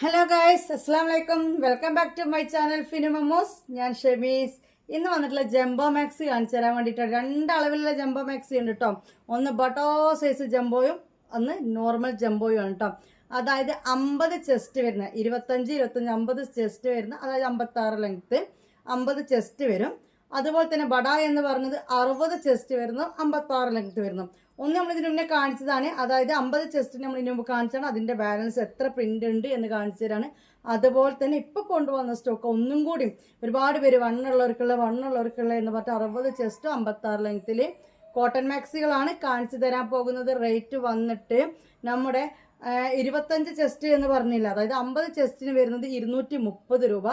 Hello guys അസ്സാം വലൈക്കും welcome back to my channel ഫിനിമോസ് ഞാൻ ഷെമീസ്. ഇന്ന് വന്നിട്ടുള്ള ജംബോ മാക്സി കാണിച്ചു തരാൻ വേണ്ടിയിട്ട് രണ്ട് അളവിലുള്ള ജംബോ മാക്സി ഉണ്ട് കേട്ടോ ഒന്ന് ബട്ടോ സൈസ് ജംബോയും ഒന്ന് നോർമൽ ജംബോയും ആണ് കേട്ടോ അതായത് അമ്പത് ചെസ്റ്റ് വരുന്ന ഇരുപത്തഞ്ച് ഇരുപത്തഞ്ച് അമ്പത് ചെസ്റ്റ് വരുന്ന അതായത് അമ്പത്താറ് ലെങ്ത്ത് അമ്പത് ചെസ്റ്റ് വരും. അതുപോലെ തന്നെ ബഡ എന്ന് പറഞ്ഞത് അറുപത് ചെസ്റ്റ് വരുന്നു അമ്പത്താറ് ലെങ്ത്ത് വരുന്നു. ഒന്ന് നമ്മൾ ഇതിന് മുന്നേ കാണിച്ചതാണ്. അതായത് അമ്പത് ചെസ്റ്റ് നമ്മൾ ഇതിന് മുമ്പ് കാണിച്ചാണ് അതിന്റെ ബാലൻസ് എത്ര പ്രിന്റ് ഉണ്ട് എന്ന് കാണിച്ചു തരാണ് അതുപോലെ തന്നെ ഇപ്പോൾ കൊണ്ടുവന്ന സ്റ്റോക്ക് ഒന്നും കൂടി ഒരുപാട് പേര് വണ്ണുള്ളവർക്കുള്ള വണ്ണുള്ളവർക്കുള്ള എന്ന് പറഞ്ഞാൽ അറുപത് ചെസ്റ്റ് അമ്പത്താറ് ലെങ്ത്തിൽ കോട്ടൺ മാക്സികളാണ് കാണിച്ചു തരാൻ പോകുന്നത്. റേറ്റ് വന്നിട്ട് നമ്മുടെ ഇരുപത്തഞ്ച് ചെസ്റ്റ് എന്ന് പറഞ്ഞില്ല. അതായത് അമ്പത് ചെസ്റ്റിന് വരുന്നത് ഇരുന്നൂറ്റി മുപ്പത് രൂപ.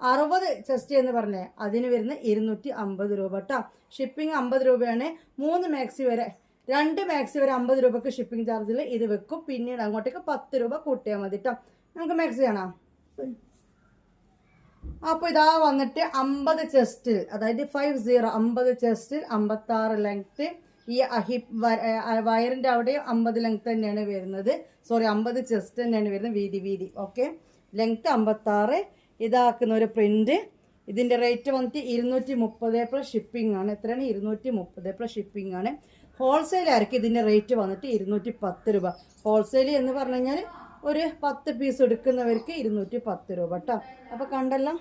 അറുപത് ചെസ്റ്റ് എന്ന് പറഞ്ഞേ അതിന് വരുന്ന ഇരുന്നൂറ്റി അമ്പത് രൂപ കേട്ടോ ഷിപ്പിംഗ് അമ്പത് രൂപയാണ്. മൂന്ന് മാക്സി വരെ രണ്ട് മാക്സി വരെ അമ്പത് രൂപക്ക് ഷിപ്പിംഗ് ചാർജിൽ ഇത് വെക്കും. പിന്നീട് അങ്ങോട്ടേക്ക് പത്ത് രൂപ കൂട്ടിയാൽ മതി കേട്ടോ നമുക്ക് മാക്സി കാണാം അപ്പോൾ ഇതാ വന്നിട്ട് അമ്പത് ചെസ്റ്റിൽ അതായത് ഫൈവ് സീറോ അമ്പത് ചെസ്റ്റിൽ അമ്പത്താറ് ലെങ്ത്ത് ഈ അഹി വയറിന്റെ അവിടെയും അമ്പത് ലെങ്ത്ത് തന്നെയാണ് വരുന്നത്. സോറി അമ്പത് ചെസ്റ്റ് തന്നെയാണ് വരുന്നത് വീതി വീതി. ഓക്കെ ലെങ്ത്ത് അമ്പത്താറ്. ഇതാക്കുന്ന ഒരു പ്രിന്റ് ഇതിന്റെ റേറ്റ് വന്നിട്ട് ഇരുന്നൂറ്റി മുപ്പത് പ്ലസ് ഷിപ്പിംഗ് ആണ്. എത്രയാണ്? ഇരുന്നൂറ്റി മുപ്പത് പ്ലസ് ഷിപ്പിംഗ് ആണ്. ഹോൾസെയിലായിരിക്കും ഇതിന്റെ റേറ്റ് വന്നിട്ട് ഇരുന്നൂറ്റി പത്ത് രൂപ. ഹോൾസെയിൽ എന്ന് പറഞ്ഞു കഴിഞ്ഞാൽ ഒരു പത്ത് പീസ് എടുക്കുന്നവർക്ക് ഇരുന്നൂറ്റി പത്ത് രൂപ കേട്ടോ അപ്പോൾ കണ്ടല്ലോ?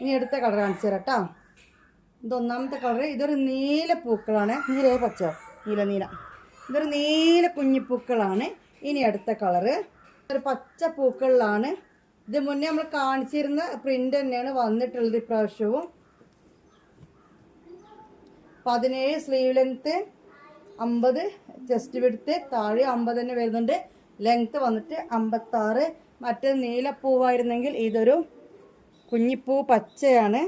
ഇനി എടുത്ത കളർ കാണിച്ചു തരാം കേട്ടോ ഇത് ഒന്നാമത്തെ കളർ ഇതൊരു നീല പൂക്കളാണ്. നീല പച്ച നീല നീല. ഇതൊരു നീല കുഞ്ഞിപ്പൂക്കളാണ് ഇനി അടുത്ത കളറ് ഒരു പച്ച പൂക്കളിലാണ്. ഇത് മുന്നേ നമ്മൾ കാണിച്ചിരുന്ന പ്രിന്റ് തന്നെയാണ് വന്നിട്ടുള്ളത് ഇപ്രാവശ്യവും. പതിനേഴ് സ്ലീവ് ലെങ്ത്ത് അമ്പത് ചെസ്റ്റ് വിടുത്ത് താഴെ അമ്പത് തന്നെ വരുന്നുണ്ട്. ലെങ്ത്ത് വന്നിട്ട് അമ്പത്താറ്. മറ്റേ നീലപ്പൂവായിരുന്നെങ്കിൽ ഇതൊരു കുഞ്ഞിപ്പൂ പച്ചയാണ്.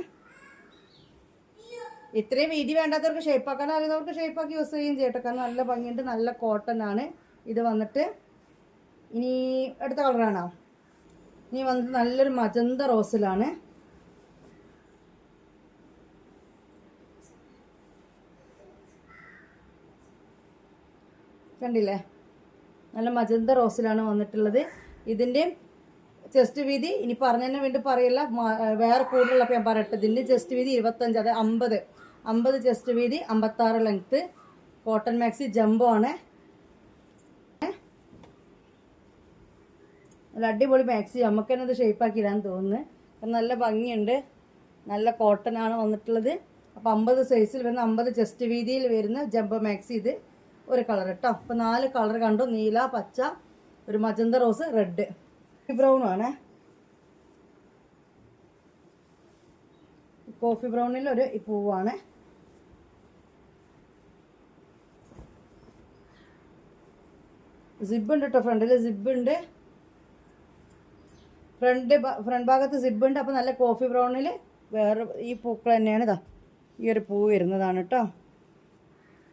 ഇത്രയും വീതി വേണ്ടാത്തവർക്ക് ഷേപ്പാക്കാൻ അറിയുന്നവർക്ക് ഷേപ്പാക്കി യൂസ് ചെയ്യുകയും ചെയ്യട്ടെ. കാരണം നല്ല ഭംഗിയുണ്ട് നല്ല കോട്ടൺ ആണ്. ഇത് വന്നിട്ട് ഇനി അടുത്ത കളറാണോ ഇനി വന്നിട്ട് നല്ലൊരു മജന്ത റോസിലാണ് കണ്ടില്ലേ? നല്ല മജന്ത റോസിലാണ് വന്നിട്ടുള്ളത്. ഇതിന്റെ ചെസ്റ്റ് വീതി ഇനി പറഞ്ഞതിനെ വീണ്ടും പറയില്ല. വേറെ കൂടുതലുള്ളപ്പോൾ ഞാൻ പറയട്ടെ. ഇതിന്റെ ചെസ്റ്റ് വീതി ഇരുപത്തഞ്ച് അതായത് അമ്പത്. അമ്പത് ചെസ്റ്റ് വീതി അമ്പത്താറ് ലെങ്ത്ത് കോട്ടൺ മാക്സി ജംബോ ആണ്. നല്ല അടിപൊളി മാക്സി. നമുക്ക് തന്നെ ഇത് ഷേപ്പാക്കിയിടാൻ തോന്നുന്നു. അപ്പം നല്ല ഭംഗിയുണ്ട്. നല്ല കോട്ടൺ ആണ് വന്നിട്ടുള്ളത്. അപ്പോൾ അമ്പത് സൈസിൽ വരുന്ന അമ്പത് ചെസ്റ്റ് വീതിയിൽ വരുന്ന ജംബോ മാക്സി ഇത്. ഒരു കളർ കേട്ടോ. അപ്പോൾ നാല് കളർ കണ്ടു. നീല പച്ച ഒരു മജന്ത റോസ് റെഡ്. ബ്രൗണും ആണ്. കോഫി ബ്രൗണിൽ ഒരു പൂവാണ്. സിബ് ഉണ്ട് കേട്ടോ ഫ്രണ്ടിൽ സിബ് ഉണ്ട്. ഫ്രണ്ട് ഫ്രണ്ട് ഭാഗത്ത് സിബ് ഉണ്ട്. അപ്പോൾ നല്ല കോഫി ബ്രൗണിൽ വേറെ ഈ പൂക്കൾ തന്നെയാണ് ഇതാ. ഈ ഒരു പൂ വരുന്നതാണ് കേട്ടോ.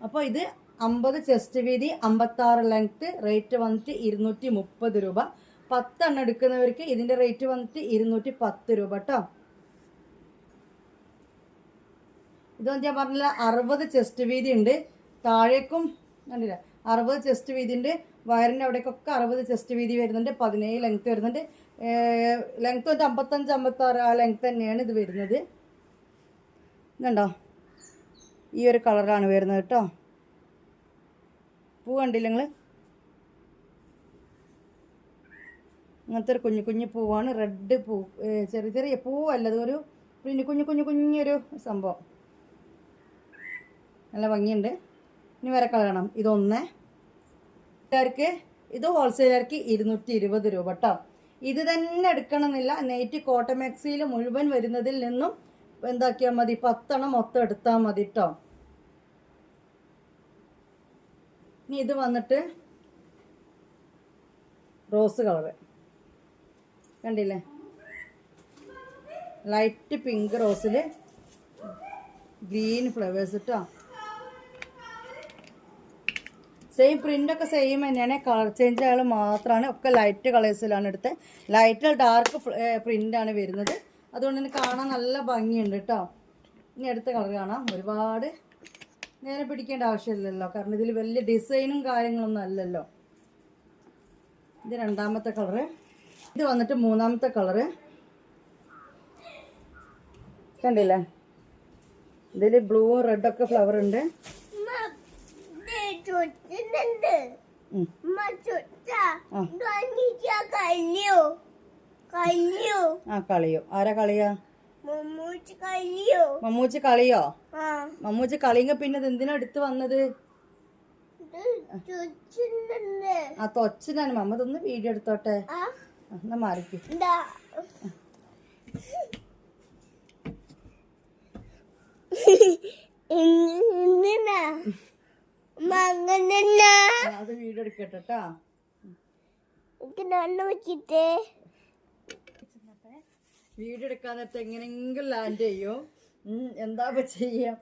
അപ്പോൾ ഇത് അമ്പത് ചെസ്റ്റ് വീതി അമ്പത്താറ് ലെങ്ത്ത് റേറ്റ് വന്നിട്ട് ഇരുന്നൂറ്റി മുപ്പത് രൂപ. പത്തെണ്ണം എടുക്കുന്നവർക്ക് ഇതിന്റെ റേറ്റ് വന്നിട്ട് ഇരുന്നൂറ്റി പത്ത് രൂപ കേട്ടോ ഇതൊന്നും ഞാൻ പറഞ്ഞില്ല അറുപത് ചെസ്റ്റ് വീതി ഉണ്ട്. താഴേക്കും കണ്ടില്ല അറുപത് ചെസ്റ്റ് വീതി ഉണ്ട്. വയറിന്റെ അവിടേക്കൊക്കെ അറുപത് ചെസ്റ്റ് വീതി വരുന്നുണ്ട്. പതിനേഴ് ലെങ്ത്ത് വരുന്നുണ്ട്. ലെങ്ത്ത് വന്നിട്ട് അമ്പത്തഞ്ച് അമ്പത്താറ് ആ ലെങ്ത്ത് തന്നെയാണ് ഇത് വരുന്നത്. ഇതുണ്ടോ? ഈ ഒരു കളറാണ് വരുന്നത് കേട്ടോ പൂ കണ്ടില്ല നിങ്ങൾ അങ്ങനത്തെ ഒരു കുഞ്ഞു കുഞ്ഞു പൂവാണ്. റെഡ് പൂ ചെറിയ ചെറിയ പൂവല്ല അതൊരു പിന്നെ കുഞ്ഞു കുഞ്ഞു കുഞ്ഞൊരു സംഭവം. നല്ല ഭംഗിയുണ്ട്. ഇനി വേറെ കളയണം ഇതൊന്ന് ഇതാർക്ക് ഇത് ഹോൾസെയിലർക്ക് ഇരുന്നൂറ്റി ഇരുപത് രൂപ കേട്ടോ ഇത് തന്നെ എടുക്കണമെന്നില്ല. നെയ്റ്റ് കോട്ടമാക്സിയിൽ മുഴുവൻ വരുന്നതിൽ നിന്നും എന്താക്കിയാൽ മതി? പത്തെണ്ണം മൊത്തം എടുത്താൽ മതി കേട്ടോ ഇനി ഇത് വന്നിട്ട് റോസ് കളറ് കണ്ടില്ലേ? ലൈറ്റ് പിങ്ക് റോസിൽ ഗ്രീൻ ഫ്ലവേഴ്സ് കേട്ടോ സെയിം പ്രിന്റൊക്കെ സെയിം തന്നെയാണ്. കളർ ചേഞ്ചുകൾ മാത്രമാണ് ഒക്കെ ലൈറ്റ് കളേഴ്സിലാണ് എടുത്തത് ലൈറ്റ് ഡാർക്ക് പ്രിന്റാണ് വരുന്നത്. അതുകൊണ്ട് തന്നെ കാണാൻ നല്ല ഭംഗിയുണ്ട് കേട്ടോ ഇനി അടുത്ത കളർ കാണാം. ഒരുപാട് നേരെ പിടിക്കേണ്ട ആവശ്യമില്ലല്ലോ. കാരണം ഇതിൽ വലിയ ഡിസൈനും കാര്യങ്ങളൊന്നും അല്ലല്ലോ. ഇത് രണ്ടാമത്തെ കളറ്. ഇത് വന്നിട്ട് മൂന്നാമത്തെ കളറ്. കണ്ടില്ലേ? ഇതിൽ ബ്ലൂ റെഡൊക്കെ ഫ്ലവർ ഉണ്ട്. ആ കളിയോ? ആരാ കളിയാ? മമ്മൂച്ച് കളിയോ? മമ്മൂച്ചി കളിയെങ്കിൽ പിന്നെ എന്തിനാ എടുത്ത് വന്നത്? ആ തൊച്ചിനാണ് മമ്മ ഇതൊന്ന് വീഡിയോ എടുത്തോട്ടെ. എന്നാ മാറിക്ക്. അത് വീഡിയോ എടുക്കട്ടെ കേട്ടാ നല്ല വെച്ചിട്ടേ വീഡിയോ എടുക്കാൻ നേരത്തെ എങ്ങനെയെങ്കിലും ലാൻഡ് ചെയ്യും. എന്താ ചെയ്യാം?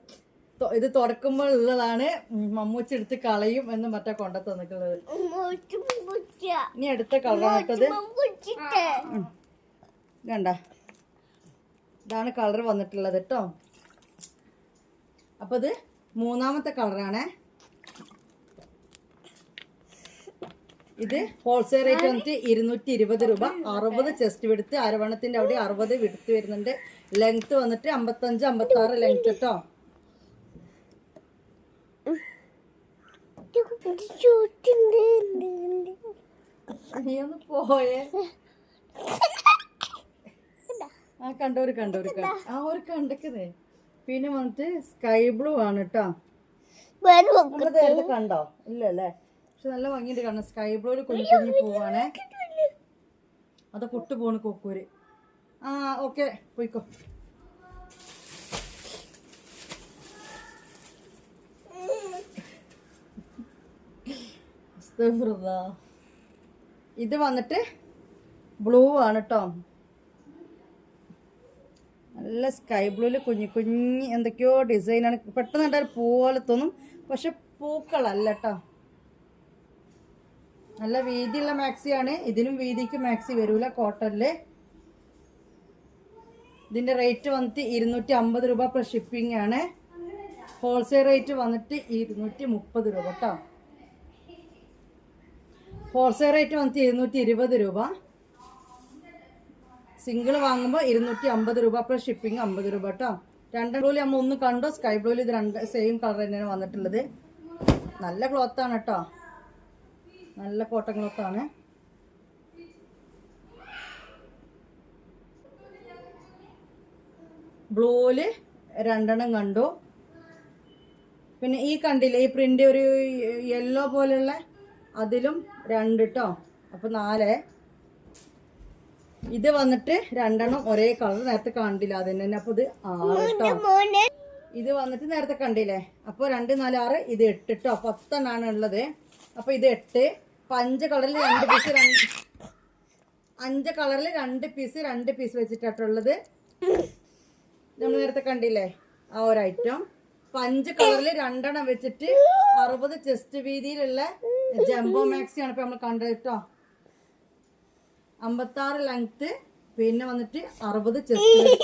ഇത് തുടക്കുമ്പോൾ ഉള്ളതാണ് മമ്മൂച്ച എടുത്ത് കളയും എന്ന് മറ്റേ കൊണ്ട തന്നിട്ടുള്ളത് ഇനി അടുത്ത കളറാണ് മുച്ചിട്ടേ കണ്ട? ഇതാണ് കളർ വന്നിട്ടുള്ളത് കേട്ടോ അപ്പൊ ഇത് മൂന്നാമത്തെ കളറാണേ. ഇത് ഹോൾസെയിൽ റേറ്റ് വന്നിട്ട് ഇരുന്നൂറ്റി ഇരുപത് രൂപ. അറുപത് ചെസ്റ്റ് വിടുത്ത് അരവണത്തിന്റെ അവിടെ അറുപത് വിടുത്ത് വരുന്നുണ്ട്. ലെങ്ത് വന്നിട്ട് അമ്പത്തഞ്ച് അമ്പത്തി ആറ് ലെങ്ത് കേട്ടോ നീ ഒന്ന് പോയേ. ആ കണ്ടോര് കണ്ടോര് കണ്ട ആ ഒരു കണ്ടക്കതേ പിന്നെ വന്നിട്ട് സ്കൈ ബ്ലൂ ആണ് കേട്ടോ കണ്ടോ? ഇല്ല അല്ലേ പക്ഷെ നല്ല ഭംഗിയുണ്ട് കാരണം സ്കൈ ബ്ലൂൽ കുഞ്ഞു കുഞ്ഞു പൂവാണേ. അത് പൊട്ടു പോണ് കൊക്കൂര്. ആ ഓക്കെ പോയിക്കോ. ഇത് വന്നിട്ട് ബ്ലൂ ആണ് കേട്ടോ നല്ല സ്കൈ ബ്ലൂവിൽ കുഞ്ഞു കുഞ്ഞ് എന്തൊക്കെയോ ഡിസൈനാണ് പെട്ടെന്ന് കണ്ടാൽ പൂ പോലെ തോന്നും പക്ഷെ പൂക്കളല്ല കേട്ടോ നല്ല വീതിയുള്ള മാക്സിയാണ്. ഇതിനും വീതിക്ക് മാക്സി വരൂല കോട്ടണിൽ. ഇതിന്റെ റേറ്റ് വന്നിട്ട് ഇരുന്നൂറ്റി അമ്പത് രൂപ പ്ലസ് ഷിപ്പിംഗ് ആണ്. ഹോൾസെയിൽ റേറ്റ് വന്നിട്ട് ഇരുന്നൂറ്റി മുപ്പത് രൂപ കേട്ടോ ഹോൾസെയിൽ റേറ്റ് വന്നിട്ട് ഇരുന്നൂറ്റി ഇരുപത് രൂപ. സിംഗിൾ വാങ്ങുമ്പോൾ ഇരുന്നൂറ്റി അമ്പത് രൂപ പ്ലസ് ഷിപ്പിംഗ് അമ്പത് രൂപ കേട്ടോ രണ്ട് ബ്ലൂവിൽ നമ്മൾ ഒന്ന് കണ്ടോ? സ്കൈ ബ്ലൂവിൽ ഇത് രണ്ട് സെയിം കളർ തന്നെയാണ് വന്നിട്ടുള്ളത്. നല്ല ക്ലോത്താണ് കേട്ടോ നല്ല കോട്ടൺ ക്ലോത്ത് ആണ് ബ്ലൂവിൽ രണ്ടെണ്ണം കണ്ടു. പിന്നെ ഈ കണ്ടില്ലേ ഈ പ്രിന്റ് ഒരു യെല്ലോ പോലെയുള്ള അതിലും രണ്ട് കേട്ടോ അപ്പൊ നാല്. ഇത് വന്നിട്ട് രണ്ടെണ്ണം ഒരേ കളർ നേരത്തെ കണ്ടില്ല അത് തന്നെ. അപ്പൊ ഇത് ആറ് കേട്ടോ ഇത് വന്നിട്ട് നേരത്തെ കണ്ടില്ലേ? അപ്പോൾ രണ്ട് നാല് ആറ് ഇത് എട്ട് കേട്ടോ പത്തെണ്ണാണ് ഉള്ളത്. അപ്പോൾ ഇത് എട്ട്. അപ്പൊ അഞ്ച് കളറിൽ രണ്ട് പീസ് രണ്ട് അഞ്ച് കളറിൽ രണ്ട് പീസ് രണ്ട് പീസ് വെച്ചിട്ടുള്ളത് നമ്മൾ നേരത്തെ കണ്ടില്ലേ? ആ ഒരു ഐറ്റം അപ്പൊ അഞ്ച് കളറിൽ രണ്ടെണ്ണം വെച്ചിട്ട് അറുപത് ചെസ്റ്റ് വീതിയിലുള്ള ജംബോ മാക്സി ആണ് ഇപ്പൊ നമ്മൾ കണ്ടത് കേട്ടോ. അമ്പത്താറ് ലെങ്ത് പിന്നെ വന്നിട്ട് അറുപത് ചെസ്റ്റ്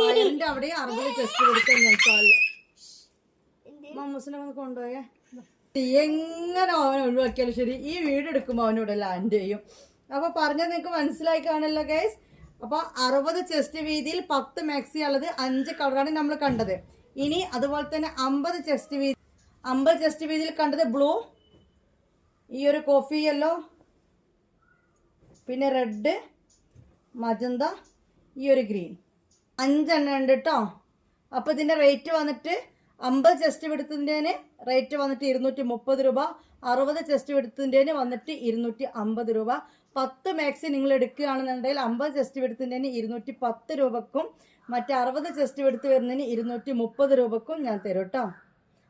വയറിന്റെ അവിടെ അറുപത് ചെസ്റ്റ് കൊടുത്തു മമ്മൂസിനെ ഒന്ന് കൊണ്ടുപോയേ. എങ്ങനെ അവനെ ഒഴിവാക്കിയാലും ശരി ഈ വീട് എടുക്കുമ്പോൾ അവനിവിടെ ലാൻഡ് ചെയ്യും. അപ്പൊ പറഞ്ഞത് നിങ്ങൾക്ക് മനസ്സിലായി കാണല്ലോ ഗൈസ് അപ്പൊ അറുപത് ചെസ്റ്റ് വീതിയിൽ പത്ത് മാക്സി ഉള്ളത് അഞ്ച് കളറാണ് നമ്മൾ കണ്ടത്. ഇനി അതുപോലെ തന്നെ അമ്പത് ചെസ്റ്റ് വീതി അമ്പത് ചെസ്റ്റ് വീതിയിൽ കണ്ടത് ബ്ലൂ ഈ ഒരു കോഫി യെല്ലോ പിന്നെ റെഡ് മജന്ത ഈ ഒരു ഗ്രീൻ അഞ്ചെണ്ണം ഉണ്ട് കേട്ടോ അപ്പോൾ ഇതിന്റെ റേറ്റ് വന്നിട്ട് അമ്പത് ചെസ്റ്റ് എടുത്തതിന്റെ റേറ്റ് വന്നിട്ട് ഇരുന്നൂറ്റി മുപ്പത് രൂപ അറുപത് ചെസ്റ്റ് എടുത്തതിന്റെ വന്നിട്ട് ഇരുന്നൂറ്റി അമ്പത് രൂപ. പത്ത് മാക്സി നിങ്ങൾ എടുക്കുകയാണെന്നുണ്ടെങ്കിൽ അമ്പത് ചെസ്റ്റ് എടുത്തതിന്റെ ഇരുന്നൂറ്റി പത്ത് രൂപക്കും മറ്റേ അറുപത് ചെസ്റ്റ് എടുത്ത് വരുന്നതിന് ഇരുന്നൂറ്റി മുപ്പത് രൂപക്കും ഞാൻ തരും കേട്ടോ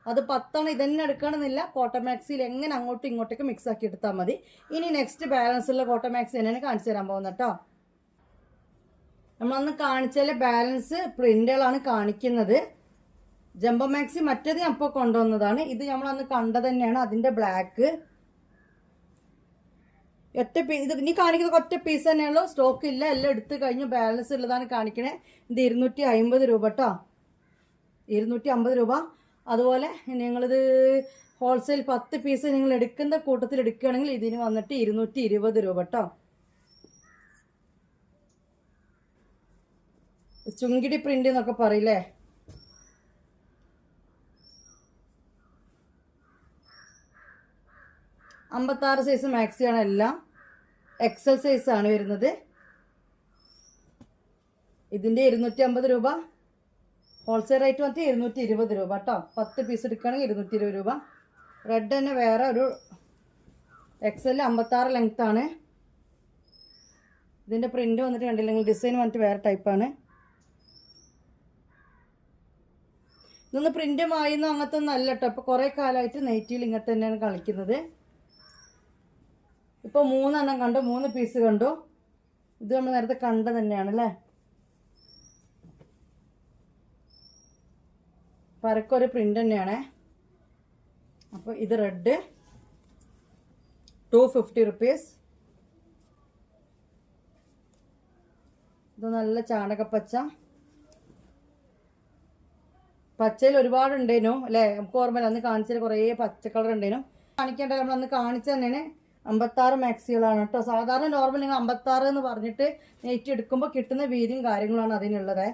അത് പത്തെണ്ണം ഇതന്നെ എടുക്കണമെന്നില്ല. കോട്ടൺ മാക്സിയിൽ എങ്ങനെ അങ്ങോട്ടും ഇങ്ങോട്ടേക്ക് മിക്സ് ആക്കി എടുത്താൽ മതി. ഇനി നെക്സ്റ്റ് ബാലൻസ് ഉള്ള കോട്ടൺ മാക്സി തന്നെയാണ് കാണിച്ചു തരാൻ പോകുന്നത് കേട്ടോ നമ്മളന്ന് കാണിച്ചാൽ ബാലൻസ് പ്രിന്റുകളാണ് കാണിക്കുന്നത്. ജംബോ മാക്സി മറ്റേത് ഞാൻ ഇപ്പോൾ കൊണ്ടുവന്നതാണ്. ഇത് നമ്മൾ അന്ന് കണ്ടത് തന്നെയാണ്. അതിന്റെ ബ്ലാക്ക് ഒറ്റ പീസ് ഇത് ഇനി കാണിക്കുന്നത് ഒറ്റ പീസ് തന്നെയുള്ളൂ സ്റ്റോക്ക് ഇല്ല. എല്ലാം എടുത്തു കഴിഞ്ഞ് ബാലൻസ് ഉള്ളതാണ് കാണിക്കണേ. ഇത് ഇരുന്നൂറ്റി അമ്പത് രൂപ കേട്ടോ ഇരുന്നൂറ്റി അമ്പത് രൂപ. അതുപോലെ നിങ്ങളിത് ഹോൾസെയിൽ പത്ത് പീസ് നിങ്ങൾ എടുക്കുന്ന കൂട്ടത്തിൽ എടുക്കുകയാണെങ്കിൽ ഇതിന് വന്നിട്ട് ഇരുന്നൂറ്റി ഇരുപത് രൂപ കേട്ടോ ചുങ്കിടി പ്രിന്റ് എന്നൊക്കെ പറയില്ലേ? അമ്പത്താറ് സൈസ് മാക്സിയാണ് എല്ലാം. എക്സൽ സൈസ് ആണ് വരുന്നത്. ഇതിന്റെ ഇരുന്നൂറ്റി അമ്പത് രൂപ. ഹോൾസെയിൽ റേറ്റ് വന്നിട്ട് ഇരുന്നൂറ്റി ഇരുപത് രൂപ കേട്ടോ പത്ത് പീസ് എടുക്കുകയാണെങ്കിൽ ഇരുന്നൂറ്റി ഇരുപത് രൂപ. റെഡ് തന്നെ വേറെ ഒരു എക്സൽ അമ്പത്താറ് ആണ്. ഇതിന്റെ പ്രിന്റ് വന്നിട്ട് കണ്ടില്ലെങ്കിൽ ഡിസൈൻ വന്നിട്ട് വേറെ ടൈപ്പാണ് ഇതൊന്ന് പ്രിന്റ് മായുന്ന അങ്ങനത്തെ ഒന്നും അല്ല കേട്ടോ ഇപ്പോൾ കുറേ കാലമായിട്ട് നെയ്റ്റിയിൽ ഇങ്ങനെ തന്നെയാണ് കളിക്കുന്നത്. ഇപ്പോൾ മൂന്നെണ്ണം കണ്ടു മൂന്ന് പീസ് കണ്ടു. ഇത് നമ്മൾ നേരത്തെ കണ്ട തന്നെയാണ് അല്ലേ? പരക്കൊരു പ്രിന്റ് തന്നെയാണ്. അപ്പോൾ ഇത് റെഡ് ടു ഫിഫ്റ്റി റുപ്പീസ് ഇത് നല്ല ചാണകപ്പച്ച പച്ചയിൽ ഒരുപാട് ഉണ്ടേനു അല്ലേ? നമുക്ക് ഓർമ്മയില്ല അന്ന് കാണിച്ചതിൽ കുറേ പച്ച കളർ ഉണ്ടേനു. കാണിക്കേണ്ട നമ്മൾ അന്ന് കാണിച്ച തന്നെയാണ്. അമ്പത്താറ് മാക്സികളാണ് കേട്ടോ. സാധാരണ നോർമൽ നിങ്ങൾ അമ്പത്താറ് എന്ന് പറഞ്ഞിട്ട് നെറ്റ് എടുക്കുമ്പോൾ കിട്ടുന്ന വീതിയും കാര്യങ്ങളാണ് അതിനുള്ളത്.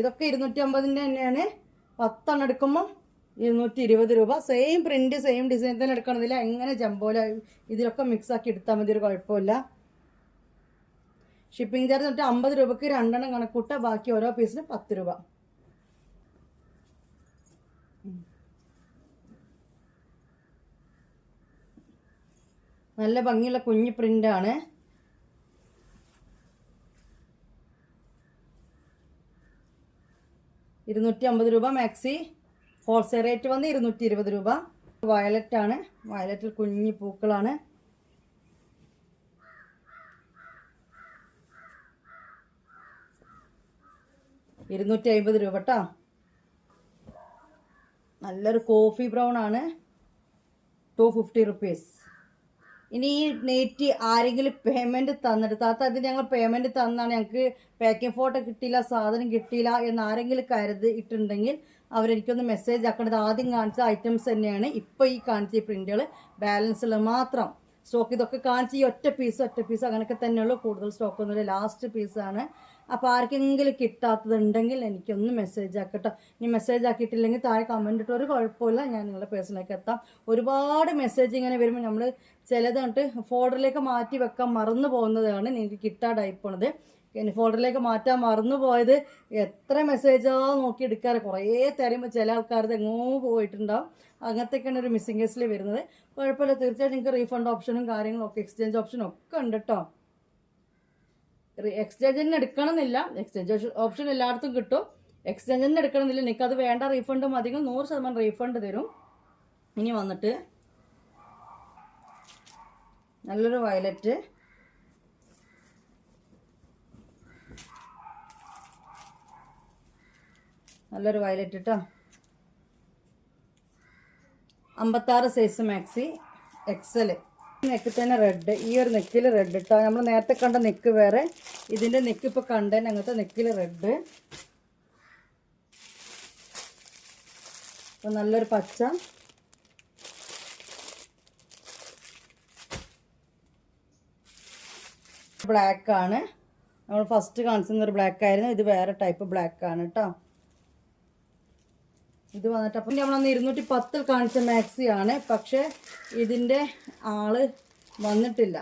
ഇതൊക്കെ ഇരുന്നൂറ്റി അമ്പതിന്റെ തന്നെയാണ്. പത്തെണ്ണം എടുക്കുമ്പോൾ ഇരുന്നൂറ്റി ഇരുപത് രൂപ. സെയിം പ്രിന്റ് സെയിം ഡിസൈൻ തന്നെ എടുക്കണമെന്നില്ല എങ്ങനെ ജംബോല ഇതിലൊക്കെ മിക്സ് ആക്കി എടുത്താൽ മതി ഒരു കുഴപ്പമില്ല. ഷിപ്പിംഗ് ചാർജ് എന്നിട്ട് അമ്പത് രൂപക്ക് രണ്ടെണ്ണം കണക്കൂട്ട. ബാക്കി ഓരോ പീസിന് പത്ത് രൂപ. നല്ല ഭംഗിയുള്ള കുഞ്ഞു പ്രിന്റാണ് ഇരുന്നൂറ്റി അമ്പത് രൂപ മാക്സി. ഹോൾസെയിൽ റേറ്റ് വന്ന് ഇരുന്നൂറ്റി ഇരുപത് രൂപ. വയലറ്റ് ആണ്. വയലറ്റിൽ കുഞ്ഞു പൂക്കളാണ്. ഇരുന്നൂറ്റി അമ്പത് രൂപ കേട്ടോ നല്ലൊരു കോഫി ബ്രൗൺ ആണ്. Two fifty rupees. ഇനി ഈ നെറ്റ് ആരെങ്കിലും പേയ്മെന്റ് തന്നിട്ട് താത്ത അത് ഞങ്ങൾ പേയ്മെന്റ് തന്നാണ് ഞങ്ങൾക്ക് പാക്കിംഗ് ഫോട്ടോ കിട്ടിയില്ല സാധനം കിട്ടിയില്ല എന്ന് ആരെങ്കിലും കരുതി ഇട്ടുണ്ടെങ്കിൽ അവരെനിക്കൊന്ന് മെസ്സേജ് ആക്കേണ്ടത്. ആദ്യം കാണിച്ച ഐറ്റംസ് തന്നെയാണ് ഇപ്പോൾ ഈ കാണിച്ച പ്രിന്റുകൾ ബാലൻസിൽ മാത്രം. സ്റ്റോക്ക് ഇതൊക്കെ കാണിച്ച് ഈ ഒറ്റ പീസ് ഒറ്റ പീസ് അങ്ങനെയൊക്കെ തന്നെയുള്ളൂ. കൂടുതൽ സ്റ്റോക്ക് ഒന്നുമില്ല. ലാസ്റ്റ് പീസാണ് അപ്പോൾ ആർക്കെങ്കിലും കിട്ടാത്തതുണ്ടെങ്കിൽ എനിക്കൊന്ന് മെസ്സേജ് ആക്കട്ടോ. ഇനി മെസ്സേജ് ആക്കിയിട്ടില്ലെങ്കിൽ താഴെ കമന്റ് ഇട്ട് ഒരു കുഴപ്പമില്ല. ഞാൻ നിങ്ങളുടെ പേഴ്സണിലേക്ക് എത്താം. ഒരുപാട് മെസ്സേജ് ഇങ്ങനെ വരുമ്പോൾ നമ്മൾ ചിലത് കണ്ടിട്ട് ഫോൾഡറിലേക്ക് മാറ്റി വെക്കാൻ മറന്നു പോകുന്നതാണ് നിങ്ങൾക്ക് കിട്ടാതായി പോണത് ഇനി ഫോൾഡറിലേക്ക് മാറ്റാൻ മറന്നു പോയത് എത്ര മെസ്സേജാ നോക്കി എടുക്കാറ്. കുറേ തരുമ്പോൾ ചില ആൾക്കാരത് എങ്ങോ പോയിട്ടുണ്ടാവും. അങ്ങനത്തെയൊക്കെയാണ് ഒരു മിസ്സിംഗ് കേസിൽ വരുന്നത്. കുഴപ്പമില്ല തീർച്ചയായിട്ടും നിങ്ങൾക്ക് റീഫണ്ട് ഓപ്ഷനും കാര്യങ്ങളും ഒക്കെ എക്സ്ചേഞ്ച് ഓപ്ഷനും ഒക്കെ ഉണ്ട് കേട്ടോ എക്സ്ചേഞ്ചിന് എടുക്കണമെന്നില്ല. എക്സ്ചേഞ്ച് ഓപ്ഷൻ എല്ലായിടത്തും കിട്ടും. എക്സ്ചേഞ്ചിന് നിങ്ങൾക്ക് അത് വേണ്ട റീഫണ്ട് മതിയെങ്കിൽ നൂറ് ശതമാനം റീഫണ്ട് തരും. ഇനി വന്നിട്ട് നല്ലൊരു വയലറ്റ് നല്ലൊരു വയലറ്റ് കേട്ടോ അമ്പത്താറ് സൈസ് മാക്സി എക്സൽ നെക്ക് തന്നെ റെഡ് ഈ ഒരു നെക്കിൽ റെഡ് കേട്ടോ നമ്മൾ നേരത്തെ കണ്ട നെക്ക് വേറെ. ഇതിന്റെ നെക്ക് ഇപ്പോൾ കണ്ടേന് അങ്ങനത്തെ നെക്കിൽ റെഡ് അപ്പോൾ നല്ലൊരു പച്ച. ബ്ലാക്ക് ആണ്. നമ്മൾ ഫസ്റ്റ് കാണിച്ചിരുന്ന ഒരു ബ്ലാക്ക് ആയിരുന്നു. ഇത് വേറെ ടൈപ്പ് ബ്ലാക്ക് ആണ് കേട്ടോ ഇത് വന്നിട്ട് അപ്പം നമ്മളന്ന് ഇരുന്നൂറ്റി പത്തിൽ കാണിച്ച മാക്സി ആണ് പക്ഷേ ഇതിന്റെ ആൾ വന്നിട്ടില്ല.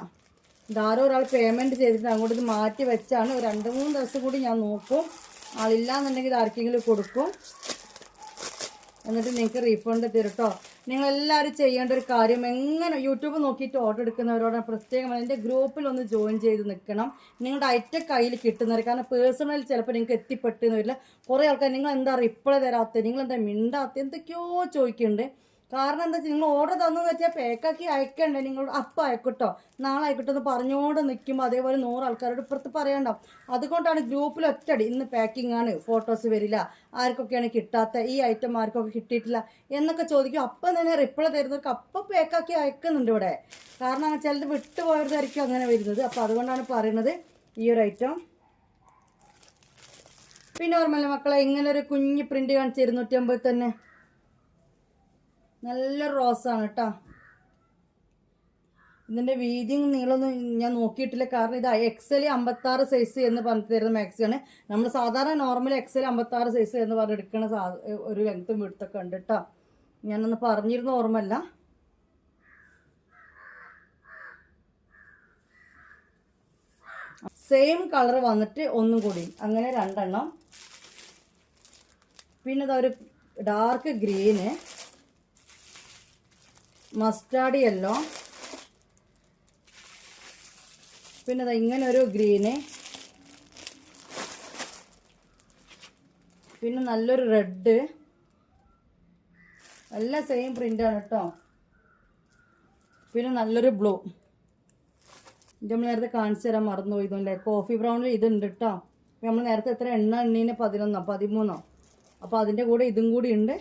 ഇതാരോ ഒരാൾ പേയ്മെന്റ് ചെയ്തിട്ട് അങ്ങോട്ട് മാറ്റി വെച്ചാണ്. രണ്ട് മൂന്ന് ദിവസം കൂടി ഞാൻ നോക്കും. ആളില്ലാന്നുണ്ടെങ്കിൽ ഇത് ആർക്കെങ്കിലും കൊടുക്കും. എന്നിട്ട് നിങ്ങൾക്ക് റീഫണ്ട് തരും നിങ്ങളെല്ലാവരും ചെയ്യേണ്ട ഒരു കാര്യം എങ്ങനെ യൂട്യൂബ് നോക്കിയിട്ട് ഓർഡർ എടുക്കുന്നവരോട് പ്രത്യേകം എന്റെ ഗ്രൂപ്പിൽ ഒന്ന് ജോയിൻ ചെയ്ത് നിൽക്കണം. നിങ്ങളുടെ ഐറ്റം കയ്യിൽ കിട്ടുന്നവർ കാരണം പേഴ്സണൽ ചിലപ്പോൾ നിങ്ങൾക്ക് എത്തിപ്പെട്ടെന്ന് വരില്ല. കുറേ ആൾക്കാർ നിങ്ങൾ എന്താ റിപ്ലൈ തരാത്ത നിങ്ങൾ എന്താ മിണ്ടാത്ത? എന്തൊക്കെയോ ചോദിക്കുന്നുണ്ട്. കാരണം എന്താ വെച്ചാൽ നിങ്ങൾ ഓർഡർ തന്നെന്ന് വെച്ചാൽ പേക്കാക്കി അയക്കണ്ടേ? നിങ്ങൾ അപ്പം അയക്കട്ടോ. നാളെ അയക്കട്ടോ എന്ന് പറഞ്ഞുകൊണ്ട് നിൽക്കുമ്പോൾ അതേപോലെ നൂറ് ആൾക്കാരോട് ഇപ്പുറത്ത് പറയണ്ടോ അതുകൊണ്ടാണ് ഗ്രൂപ്പിൽ ഒറ്റടി ഇന്ന് പാക്കിംഗ് ആണ്. ഫോട്ടോസ് വരില്ല. ആർക്കൊക്കെയാണ് കിട്ടാത്ത? ഈ ഐറ്റം ആർക്കൊക്കെ കിട്ടിയിട്ടില്ല? എന്നൊക്കെ ചോദിക്കും. അപ്പം തന്നെ റിപ്ലൈ തരുന്നവർക്ക് അപ്പം പേക്കാക്കി അയക്കുന്നുണ്ട് ഇവിടെ. കാരണം ചിലത് വിട്ടുപോയവരുതായിരിക്കും അങ്ങനെ വരുന്നത്. അപ്പോൾ അതുകൊണ്ടാണ് പറയുന്നത് ഈ ഒരു ഐറ്റം പിന്നെ ഓർമ്മല്ലേ മക്കളെ? ഇങ്ങനെ ഒരു കുഞ്ഞ് പ്രിന്റ് കാണിച്ച് ഇരുന്നൂറ്റി അമ്പത് തന്നെ. നല്ലൊരു റോസാണ് കേട്ടോ ഇതിന്റെ വീതിയും നീളമൊന്നും ഞാൻ നോക്കിയിട്ടില്ല. കാരണം ഇത് എക്സൽ അമ്പത്താറ് സൈസ് എന്ന് പറഞ്ഞു തരുന്ന മാക്സിയാണ് നമ്മൾ സാധാരണ നോർമൽ എക്സൽ അമ്പത്താറ് സൈസ് എന്ന് പറഞ്ഞ് എടുക്കുന്ന സാ ഒരു ലെങ്ത്തും വിടുത്തൊക്കെ ഉണ്ട് കേട്ടോ ഞാനൊന്ന് പറഞ്ഞിരുന്ന ഓർമ്മല്ല സെയിം കളർ വന്നിട്ട് ഒന്നും കൂടി. അങ്ങനെ രണ്ടെണ്ണം. പിന്നെ അതൊരു ഡാർക്ക് ഗ്രീന് മസ്റ്റാർഡ് യെല്ലോ. പിന്നെ ഇങ്ങനെ ഒരു ഗ്രീന്. പിന്നെ നല്ലൊരു റെഡ്. എല്ലാം സെയിം പ്രിന്റാണ് കേട്ടോ പിന്നെ നല്ലൊരു ബ്ലൂ. ഇത് നമ്മൾ നേരത്തെ കാണിച്ചു തരാൻ മറന്നു പോയതല്ലേ കോഫി ബ്രൗണിൽ ഇതുണ്ട് കേട്ടോ നമ്മൾ നേരത്തെ എത്ര എണ്ണ എണ്ണീന് പതിനൊന്നോ പതിമൂന്നോ. അപ്പോൾ അതിന്റെ കൂടെ ഇതും കൂടി ഉണ്ട്.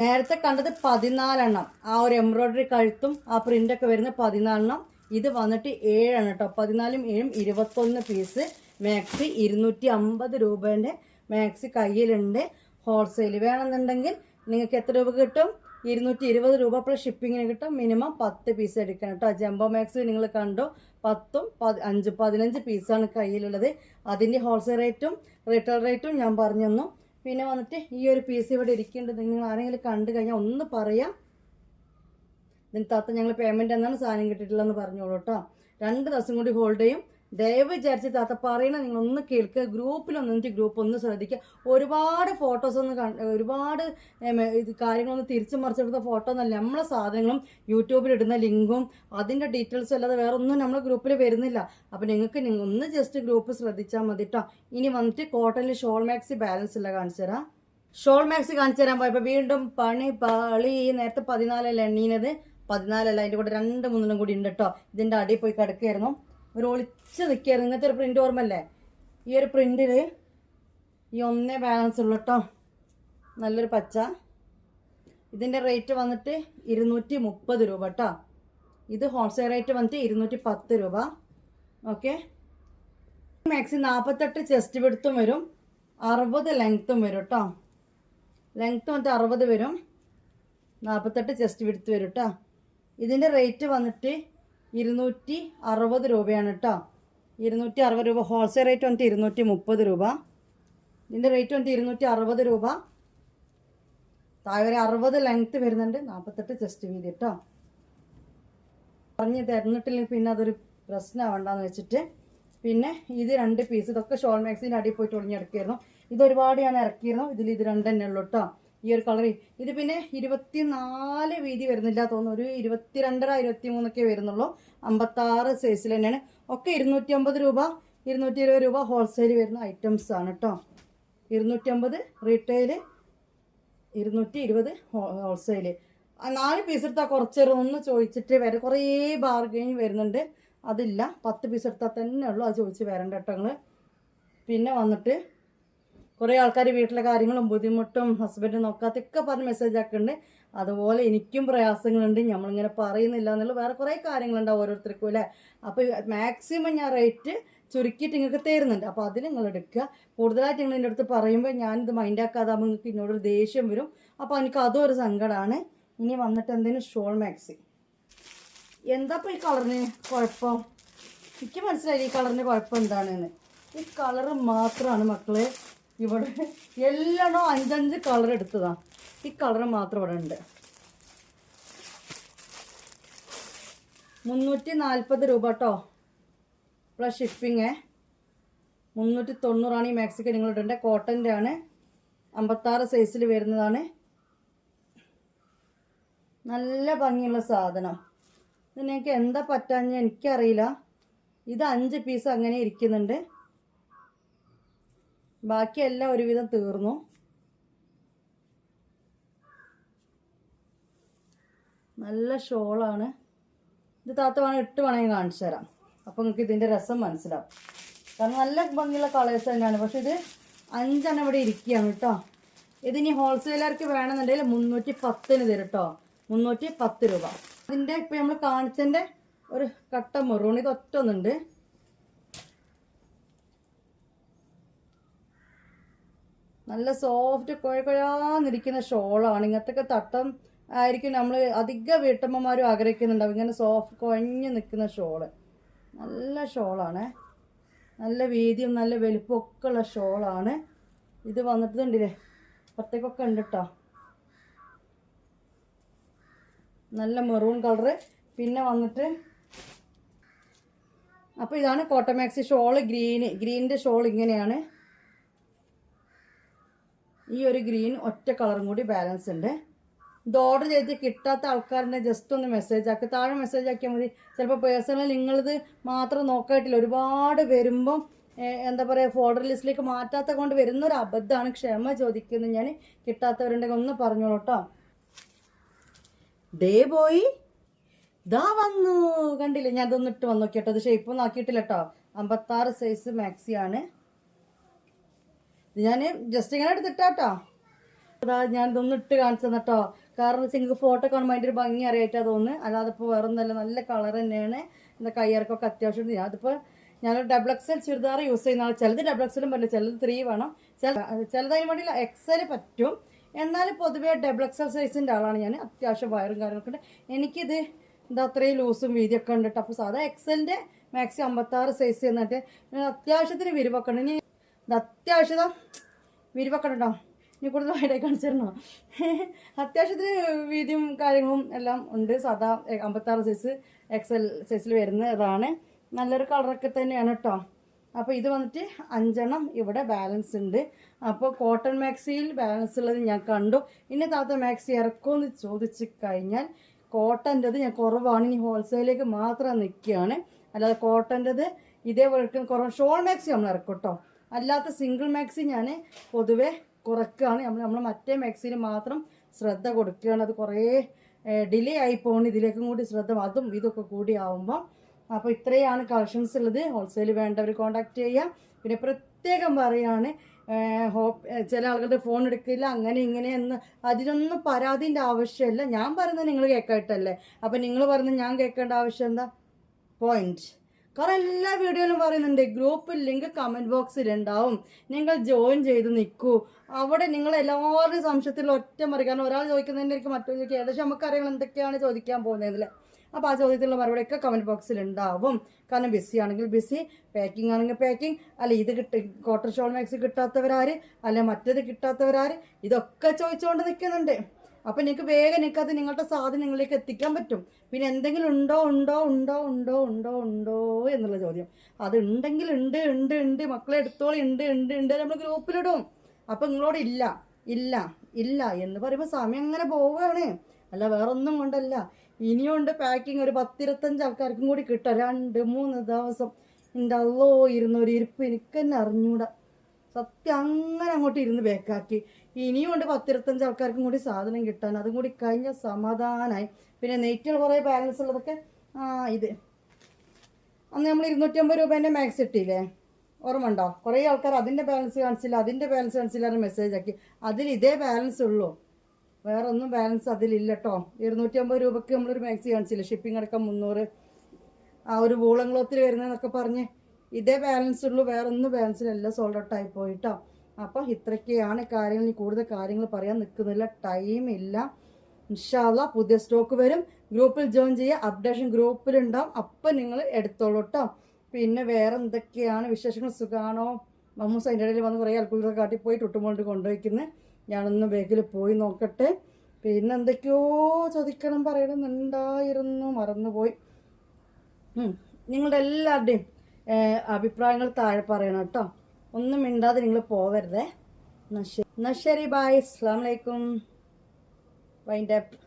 നേരത്തെ കണ്ടത് പതിനാലെണ്ണം. ആ ഒരു എംബ്രോയ്ഡറി കഴുത്തും ആ പ്രിന്റൊക്കെ വരുന്ന പതിനാലെണ്ണം. ഇത് വന്നിട്ട് ഏഴാണ് കേട്ടോ പതിനാലും ഏഴും ഇരുപത്തൊന്ന് പീസ് മാക്സി ഇരുന്നൂറ്റി അമ്പത് രൂപേന്റെ മാക്സി കയ്യിലുണ്ട്. ഹോൾസെയിൽ വേണമെന്നുണ്ടെങ്കിൽ നിങ്ങൾക്ക് എത്ര രൂപ കിട്ടും? ഇരുന്നൂറ്റി ഇരുപത് രൂപ പ്ലസ് ഷിപ്പിങ്ങിന് കിട്ടും. മിനിമം പത്ത് പീസ് എടുക്കണം കേട്ടോ ജംബോ മാക്സി നിങ്ങൾ കണ്ടു? പത്തും പതി അഞ്ച് പതിനഞ്ച് പീസാണ് കയ്യിലുള്ളത്. അതിന്റെ ഹോൾസെയിൽ റേറ്റും റീറ്റെയിൽ റേറ്റും ഞാൻ പറഞ്ഞു തന്നു പിന്നെ വന്നിട്ട് ഈ ഒരു പീസ് ഇവിടെ ഇരിക്കേണ്ടത് നിങ്ങൾ ആരെങ്കിലും കണ്ടു കഴിഞ്ഞാൽ ഒന്ന് പറയാം. ഇതിന് താത്ത ഞങ്ങൾ പേയ്മെന്റ് എന്നാണ് സാധനം കിട്ടിയിട്ടില്ലെന്ന് പറഞ്ഞോളൂ കേട്ടോ. രണ്ട് ദിവസം കൂടി ഹോൾഡ് ചെയ്യും. ദയവ് വിചാരിച്ച് താത്ത പറയണ നിങ്ങൾ ഒന്ന് കേൾക്കുക ഗ്രൂപ്പിലൊന്ന് എനിക്ക് ഗ്രൂപ്പ് ഒന്ന് ശ്രദ്ധിക്കുക. ഒരുപാട് ഫോട്ടോസ് ഒന്ന് ഒരുപാട് കാര്യങ്ങളൊന്ന് തിരിച്ചു മറിച്ചെടുത്ത ഫോട്ടോ എന്നല്ല നമ്മളെ സാധനങ്ങളും യൂട്യൂബിൽ ഇടുന്ന ലിങ്കും അതിന്റെ ഡീറ്റെയിൽസും അല്ലാതെ വേറെ ഒന്നും നമ്മളെ ഗ്രൂപ്പിൽ വരുന്നില്ല. അപ്പോൾ നിങ്ങൾക്ക് നിങ്ങൾ ഒന്ന് ജസ്റ്റ് ഗ്രൂപ്പ് ശ്രദ്ധിച്ചാൽ മതി കേട്ടോ ഇനി വന്നിട്ട് കോട്ടണിൽ ഷോൾ മാക്സി ബാലൻസ് ഇല്ല കാണിച്ചു തരാം. ഷോൾ മാക്സി കാണിച്ചു തരാൻ പോയപ്പോൾ വീണ്ടും പണി പാളി. നേരത്തെ പതിനാലല്ല എണ്ണീനത്? പതിനാലല്ല അതിന്റെ കൂടെ രണ്ട് മൂന്നെണ്ണം കൂടി ഉണ്ട് കേട്ടോ ഇതിന്റെ അടിയിൽ പോയി കിടക്കുകയായിരുന്നു. ഒരു ഒളിച്ച് നിൽക്കുകയാണ് ഇങ്ങനത്തെ ഒരു പ്രിന്റ് ഓർമ്മല്ലേ ഈ ഒരു പ്രിന്റിൽ ഈ ഒന്നേ ബാലൻസ് ഉള്ളു കേട്ടോ നല്ലൊരു പച്ച. ഇതിന്റെ റേറ്റ് വന്നിട്ട് ഇരുന്നൂറ്റി മുപ്പത് രൂപ കേട്ടോ ഇത് ഹോൾസെയിൽ റേറ്റ് വന്നിട്ട് ഇരുന്നൂറ്റി പത്ത് രൂപ ഓക്കെ മാക്സി നാൽപ്പത്തെട്ട് ചെസ്റ്റ് വിടുത്തും വരും. അറുപത് ലെങ്ത്തും വരും കേട്ടോ ലെങ്ത്ത് വന്നിട്ട് അറുപത് വരും. നാൽപ്പത്തെട്ട് ചെസ്റ്റ് വിടുത്ത് വരും കേട്ടോ ഇതിന്റെ റേറ്റ് വന്നിട്ട് ഇരുന്നൂറ്റി അറുപത് രൂപയാണ് കേട്ടോ ഇരുന്നൂറ്റി അറുപത് രൂപ ഹോൾസെയിൽ റേറ്റ് വന്നിട്ട് ഇരുന്നൂറ്റി മുപ്പത് രൂപ. ഇതിന്റെ റേറ്റ് വന്നിട്ട് ഇരുന്നൂറ്റി അറുപത് രൂപ. താഴെ അറുപത് ലെങ്ത്ത് വരുന്നുണ്ട്. നാൽപ്പത്തെട്ട് ചെസ്റ്റ് വീതി കേട്ടോ പറഞ്ഞ് തരുന്നിട്ടില്ലെങ്കിൽ പിന്നെ അതൊരു പ്രശ്നമാവണ്ടെന്ന് വെച്ചിട്ട്. പിന്നെ ഇത് രണ്ട് പീസ് ഇതൊക്കെ ഷോൾ മാക്സിന്റെ അടിയിൽ പോയിട്ട് ഒളിഞ്ഞെടുക്കായിരുന്നു. ഇത് ഒരുപാട് ഞാൻ ഇറക്കിയിരുന്നു. ഇതിൽ ഇത് രണ്ട് തന്നെ ഉള്ളൂ കേട്ടോ ഈ ഒരു കളർ ഇത് പിന്നെ ഇരുപത്തിനാല് വീതി വരുന്നില്ല തോന്നുന്നു. ഒരു ഇരുപത്തിരണ്ടര ഇരുപത്തി മൂന്നൊക്കെ വരുന്നുള്ളൂ. അമ്പത്താറ് സൈസിൽ തന്നെയാണ്. ഒക്കെ ഇരുന്നൂറ്റി അമ്പത് രൂപ ഇരുന്നൂറ്റി ഇരുപത് രൂപ ഹോൾസെയിൽ വരുന്ന ഐറ്റംസ് ആണ് കേട്ടോ ഇരുന്നൂറ്റി അമ്പത് റീറ്റെയിൽ ഇരുന്നൂറ്റി ഇരുപത് ഹോൾസെയിൽ നാല് പീസ് എടുത്താൽ കുറച്ച് ഒന്ന് ചോദിച്ചിട്ട് വരെ കുറേ ബാർഗെയിൻ വരുന്നുണ്ട്. അതില്ല. പത്ത് പീസ് എടുത്താൽ തന്നെ ഉള്ളൂ. അത് ചോദിച്ച് വരണ്ട കേട്ടോ നിങ്ങൾ പിന്നെ വന്നിട്ട് കുറേ ആൾക്കാർ വീട്ടിലെ കാര്യങ്ങളും ബുദ്ധിമുട്ടും ഹസ്ബൻഡ് നോക്കാത്തൊക്കെ പറഞ്ഞ് മെസ്സേജ് ആക്കുന്നുണ്ട് അതുപോലെ എനിക്കും പ്രയാസങ്ങളുണ്ട്. നമ്മളിങ്ങനെ പറയുന്നില്ല എന്നുള്ള വേറെ കുറേ കാര്യങ്ങളുണ്ടാവും ഓരോരുത്തർക്കും അല്ലേ? അപ്പോൾ മാക്സിമം ഞാൻ റേറ്റ് ചുരുക്കിയിട്ട് നിങ്ങൾക്ക് തരുന്നുണ്ട്. അപ്പോൾ അതിൽ നിങ്ങൾ എടുക്കുക കൂടുതലായിട്ട് നിങ്ങൾ എന്റെ അടുത്ത് പറയുമ്പോൾ ഞാനിത് മൈൻഡാക്കാതാകുമ്പോൾ നിങ്ങൾക്ക് എന്നോടൊരു ദേഷ്യം വരും. അപ്പോൾ എനിക്ക് അതും ഒരു സങ്കടമാണ് ഇനി വന്നിട്ട് എന്തെങ്കിലും ഷോൾ മാക്സി. എന്താപ്പോൾ ഈ കളറിന് കുഴപ്പം? എനിക്ക് മനസ്സിലായി ഈ കളറിന് കുഴപ്പം എന്താണെന്ന്. ഈ കളറ് മാത്രമാണ് മക്കളെ. ഇവിടെ എല്ലാം അഞ്ചഞ്ച് കളർ എടുത്തതാ. ഈ കളർ മാത്രം ഇവിടെ ഉണ്ട്. മുന്നൂറ്റി നാൽപ്പത് രൂപ കേട്ടോ ഇവിടെ ഷിപ്പിങ് മുന്നൂറ്റി തൊണ്ണൂറാണ് ഈ മാക്സിക്ക് നിങ്ങൾ കോട്ടന്റെ ആണ്. അമ്പത്താറ് സൈസിൽ വരുന്നതാണ്. നല്ല ഭംഗിയുള്ള സാധനം. ഇത് നിങ്ങൾക്ക് എന്താ പറ്റാഞ്ഞ എനിക്കറിയില്ല. ഇത് അഞ്ച് പീസ് അങ്ങനെ ഇരിക്കുന്നുണ്ട്. ബാക്കിയെല്ലാം ഒരുവിധം തീർന്നു. നല്ല ഷോളാണ്. ഇത് താത്ത വേണം ഇട്ട് വേണമെങ്കിൽ കാണിച്ചു തരാം. അപ്പോൾ നിങ്ങൾക്ക് ഇതിന്റെ രസം മനസ്സിലാവും. കാരണം നല്ല ഭംഗിയുള്ള കളേഴ്സ് തന്നെയാണ്. പക്ഷെ ഇത് അഞ്ചെണ്ണം ഇവിടെ ഇരിക്കുകയാണ് കേട്ടോ. ഇതിനി ഹോൾസെയിലർക്ക് വേണമെന്നുണ്ടെങ്കിൽ മുന്നൂറ്റി പത്തിന് തരും കേട്ടോ. മുന്നൂറ്റി പത്ത് രൂപ. ഇതിന്റെ ഇപ്പം നമ്മൾ കാണിച്ചതിന്റെ ഒരു കട്ട മെറൂൺ. ഇത് ഒറ്റ ഒന്നുണ്ട്. നല്ല സോഫ്റ്റ് കുഴ കുഴാന്നിരിക്കുന്ന ഷോളാണ്. ഇങ്ങനത്തെ തട്ടം ആയിരിക്കും നമ്മൾ അധിക വീട്ടമ്മമാരും ആഗ്രഹിക്കുന്നുണ്ടാവും. ഇങ്ങനെ സോഫ്റ്റ് കുഴഞ്ഞു നിൽക്കുന്ന ഷോൾ. നല്ല ഷോളാണ്. നല്ല വീതിയും നല്ല വലിപ്പമൊക്കെ ഉള്ള ഷോളാണ്. ഇത് വന്നിട്ട് കണ്ടില്ലേ പുറത്തേക്കൊക്കെ ഉണ്ട് കേട്ടോ നല്ല മെറൂൺ കളറ്. പിന്നെ വന്നിട്ട് അപ്പോൾ ഇതാണ് കോട്ടമാക്സി ഷോൾ ഗ്രീന്. ഗ്രീനിന്റെ ഷോൾ ഇങ്ങനെയാണ്. ഈ ഒരു ഗ്രീൻ ഒറ്റ കളറും കൂടി ബാലൻസ് ഉണ്ട്. ഇത് ഓർഡർ ചെയ്ത് കിട്ടാത്ത ആൾക്കാരെ ജസ്റ്റ് ഒന്ന് മെസ്സേജ് ആക്കുക താഴെ മെസ്സേജ് ആക്കിയാൽ മതി. ചിലപ്പോൾ പേഴ്സണൽ നിങ്ങളിത് മാത്രം നോക്കായിട്ടില്ല. ഒരുപാട് വരുമ്പം എന്താ പറയുക ഫോർഡർ ലിസ്റ്റിലേക്ക് മാറ്റാത്ത കൊണ്ട് വരുന്ന ഒരു അബദ്ധമാണ് ക്ഷമ ചോദിക്കുന്നത് ഞാൻ. കിട്ടാത്തവരുണ്ടെങ്കിൽ ഒന്ന് പറഞ്ഞോളൂ കേട്ടോ ദേ പോയി. ദാ വന്നു. കണ്ടില്ലേ? ഞാൻ ഇതൊന്നിട്ട് വന്നു കേട്ടോ അത് ഷേപ്പ് ഒന്നും ആക്കിയിട്ടില്ല കേട്ടോ അമ്പത്താറ് സൈസ് മാക്സി ആണ്. ഞാൻ ജസ്റ്റ് ഇങ്ങനെ എടുത്തിട്ടാട്ടോ. അതാ ഞാൻ ഇതൊന്നും ഇട്ട് കാണിച്ചു തന്നെട്ടോ. കാരണം വെച്ചാൽ ഫോട്ടോ കാണുമ്പോൾ അതിന്റെ ഒരു ഭംഗി അറിയായിട്ടാ തോന്നുന്നു. അല്ലാതെ ഇപ്പോൾ വേറെ ഒന്നല്ല നല്ല കളർ തന്നെയാണ്. എന്താ കയ്യിറക്കൊക്കെ അത്യാവശ്യം ഞാൻ അതിപ്പോൾ ഞാൻ ഡബിൾ എക്സൽ ചുരിദാർ യൂസ് ചെയ്യുന്ന ആൾ ചിലത് ഡബിൾ എക്സലും പറ്റില്ല ചിലത് ത്രീ വേണം. ചില ചിലതതിന് വേണ്ടി എക്സൽ പറ്റും. എന്നാൽ പൊതുവേ ഡബിൾ എക്സൽ സൈസിന്റെ ആളാണ് ഞാൻ അത്യാവശ്യം വയറും കാര്യങ്ങളൊക്കെ ഉണ്ട്. എനിക്കിത് എന്താ അത്രയും ലൂസും വീതിയൊക്കെ ഉണ്ട് അപ്പോൾ സാധാ എക്സലിന്റെ മാക്സിമം അമ്പത്താറ് സൈസ് എന്നിട്ട് അത്യാവശ്യത്തിന് വിരിവൊക്കെ ഉണ്ട്. ഇനി ഇത് അത്യാവശ്യം വിരിവക്കണ്ടോ ഇനി കൂടുതൽ വൈഡായി തരണോ അത്യാവശ്യത്തിന് വീതിയും കാര്യങ്ങളും എല്ലാം ഉണ്ട്. സാധാ അമ്പത്താറ് സൈസ് എക്സൽ സൈസിൽ വരുന്നതാണ്. നല്ലൊരു കളറൊക്കെ തന്നെയാണ് കേട്ടോ അപ്പോൾ ഇത് വന്നിട്ട് അഞ്ചെണ്ണം ഇവിടെ ബാലൻസ് ഉണ്ട്. അപ്പോൾ കോട്ടൺ മാക്സിയിൽ ബാലൻസ് ഉള്ളത് ഞാൻ കണ്ടു. ഇനി താത്ത മാക്സി ഇറക്കുമെന്ന് ചോദിച്ചു കഴിഞ്ഞാൽ കോട്ടന്റെത് ഞാൻ കുറവാണ്. ഇനി ഹോൾസെയിലേക്ക് മാത്രം നിൽക്കുകയാണ്. അല്ലാതെ കോട്ടന്റെത് ഇതേപോലെ കുറവ്. ഷോൾ മാക്സി നമ്മൾ ഇറക്കും കേട്ടോ അല്ലാത്ത സിംഗിൾ മാക്സി ഞാൻ പൊതുവേ കുറയ്ക്കുകയാണ് നമ്മൾ നമ്മൾ മറ്റേ മാക്സിന് മാത്രം ശ്രദ്ധ കൊടുക്കുകയാണ്. അത് കുറേ ഡിലേ ആയി പോകുന്നു ഇതിലേക്കും കൂടി ശ്രദ്ധ അതും ഇതൊക്കെ കൂടി ആവുമ്പോൾ അപ്പോൾ ഇത്രയാണ് കളക്ഷൻസ് ഉള്ളത്. ഹോൾസെയിൽ വേണ്ടവർ കോൺടാക്ട് ചെയ്യുക പിന്നെ പ്രത്യേകം പറയുകയാണ് ഹോപ്പ് ചില ആളുകളുടെ ഫോൺ എടുക്കില്ല അങ്ങനെ ഇങ്ങനെ എന്ന്. അതിനൊന്നും പരാതിന്റെ ആവശ്യമില്ല ഞാൻ പറയുന്നത് നിങ്ങൾ കേൾക്കായിട്ടല്ലേ അപ്പം നിങ്ങൾ പറയുന്നത് ഞാൻ കേൾക്കേണ്ട ആവശ്യം എന്താ? പോയിന്റ് കാരണം എല്ലാ വീഡിയോയിലും പറയുന്നുണ്ട് ഗ്രൂപ്പ് ലിങ്ക് കമന്റ് ബോക്സിൽ ഉണ്ടാവും നിങ്ങൾ ജോയിൻ ചെയ്ത് നിൽക്കൂ അവിടെ നിങ്ങൾ എല്ലാവരുടെയും സംശയത്തിൽ ഒറ്റ മറി കാരണം ഒരാൾ എനിക്ക് മറ്റൊരു ചോദിക്കുക ഏകദേശം നമുക്കറിയാം എന്തൊക്കെയാണ് ചോദിക്കാൻ പോകുന്നതിൽ അപ്പോൾ ആ ചോദ്യത്തിലുള്ള മറുപടിയൊക്കെ കമന്റ് ബോക്സിൽ ഉണ്ടാവും കാരണം ബിസി ആണെങ്കിൽ ബിസി പാക്കിംഗ് ആണെങ്കിൽ പാക്കിംഗ് അല്ല ഇത് കിട്ടി കോട്ടൺ ഷോൾ മാക്സി കിട്ടാത്തവരാര് അല്ലെ മറ്റേത് കിട്ടാത്തവരാര് ഇതൊക്കെ ചോദിച്ചുകൊണ്ട് നിൽക്കുന്നുണ്ട് അപ്പം നിങ്ങൾക്ക് വേഗം നിൽക്കാതെ നിങ്ങളുടെ സാധനം നിങ്ങളിലേക്ക് എത്തിക്കാൻ പറ്റും. പിന്നെ എന്തെങ്കിലും ഉണ്ടോ ഉണ്ടോ ഉണ്ടോ ഉണ്ടോ ഉണ്ടോ ഉണ്ടോ എന്നുള്ള ചോദ്യം. അത് ഉണ്ടെങ്കിൽ ഉണ്ട് ഉണ്ട് ഉണ്ട് മക്കളെ എടുത്തോളി ഉണ്ട് ഉണ്ട് ഉണ്ട് നമ്മൾ ഗ്രൂപ്പിലിടും അപ്പം നിങ്ങളോട് ഇല്ല ഇല്ല ഇല്ല എന്ന് പറയുമ്പോൾ സമയം അങ്ങനെ പോവുകയാണ്. അല്ല വേറൊന്നും കൊണ്ടല്ല. ഇനിയുണ്ട് പാക്കിങ് ഒരു പത്തിരുപത്തഞ്ച് ആൾക്കാർക്കും കൂടി കിട്ടാം. രണ്ട് മൂന്ന് ദിവസം. എന്റെ അല്ലോ ഇരുന്നൊരു ഇരിപ്പ് എനിക്ക് തന്നെ അറിഞ്ഞൂടാ. സത്യം അങ്ങനെ അങ്ങോട്ട് ഇരുന്ന് ബേക്കാക്കി ഇനിയും ഉണ്ട് പത്തിരുപത്തഞ്ച് ആൾക്കാർക്കും കൂടി സാധനം കിട്ടാൻ. അതും കൂടി കഴിഞ്ഞ സമാധാനമായി പിന്നെ നെയ്റ്റിൽ കുറേ ബാലൻസ് ഉള്ളതൊക്കെ ആ ഇത്. അന്ന് നമ്മൾ ഇരുന്നൂറ്റമ്പത് രൂപേന്റെ മാക്സ് ഇട്ടില്ലേ? ഓർമ്മ ഉണ്ടോ? കുറേ ആൾക്കാർ അതിന്റെ ബാലൻസ് കാണിച്ചില്ല അതിന്റെ ബാലൻസ് കാണിച്ചില്ല മെസ്സേജ് ആക്കി. അതിൽ ഇതേ ബാലൻസ് ഉള്ളൂ. വേറെ ഒന്നും ബാലൻസ് അതിലില്ല കേട്ടോ ഇരുന്നൂറ്റമ്പത് രൂപയ്ക്ക് നമ്മളൊരു മാക്സി കാണിച്ചില്ല? ഷിപ്പിംഗ് അടക്കം മുന്നൂറ്. ആ ഒരു വൂളം ക്ലോത്തിൽ വരുന്നതെന്നൊക്കെ പറഞ്ഞ്. ഇതേ ബാലൻസ് ഉള്ളൂ. വേറെ ഒന്നും ബാലൻസിലല്ല സോൾഡ് ഔട്ട് ആയി പോയിട്ടോ. അപ്പോൾ ഇത്രയ്ക്കാണ് കാര്യങ്ങൾ. കൂടുതൽ കാര്യങ്ങൾ പറയാൻ നിൽക്കുന്നില്ല. ടൈം ഇല്ല. ഇൻഷാല്ല പുതിയ സ്റ്റോക്ക് വരും. ഗ്രൂപ്പിൽ ജോയിൻ ചെയ്യുക. അപ്ഡേഷൻ ഗ്രൂപ്പിലുണ്ടാവും അപ്പം നിങ്ങൾ എടുത്തോളൂ കേട്ടോ പിന്നെ വേറെ എന്തൊക്കെയാണ് വിശേഷങ്ങൾ? സുഖാണോ? മമ്മൂസ് അതിന്റെ ഇടയിൽ വന്ന് കുറേ അൽക്കുകൾ കാട്ടി പോയി ടുട്ടുമോണ്ട് കൊണ്ടുപോയിക്കുന്നത് ഞാനൊന്ന് ബാഗിൽ പോയി നോക്കട്ടെ. പിന്നെ എന്തൊക്കെയോ ചോദിക്കണം പറയണമെന്നുണ്ടായിരുന്നു മറന്നുപോയി. നിങ്ങളുടെ എല്ലാവരുടെയും അഭിപ്രായങ്ങൾ താഴെ പറയണം കേട്ടോ. ഒന്നും മിണ്ടാതെ നിങ്ങൾ പോവരുതേ. എന്നാ ശരി. എന്നാ ശരി ബായ് അസ്സാം വലൈക്കും വൈൻഡ് അപ്പ്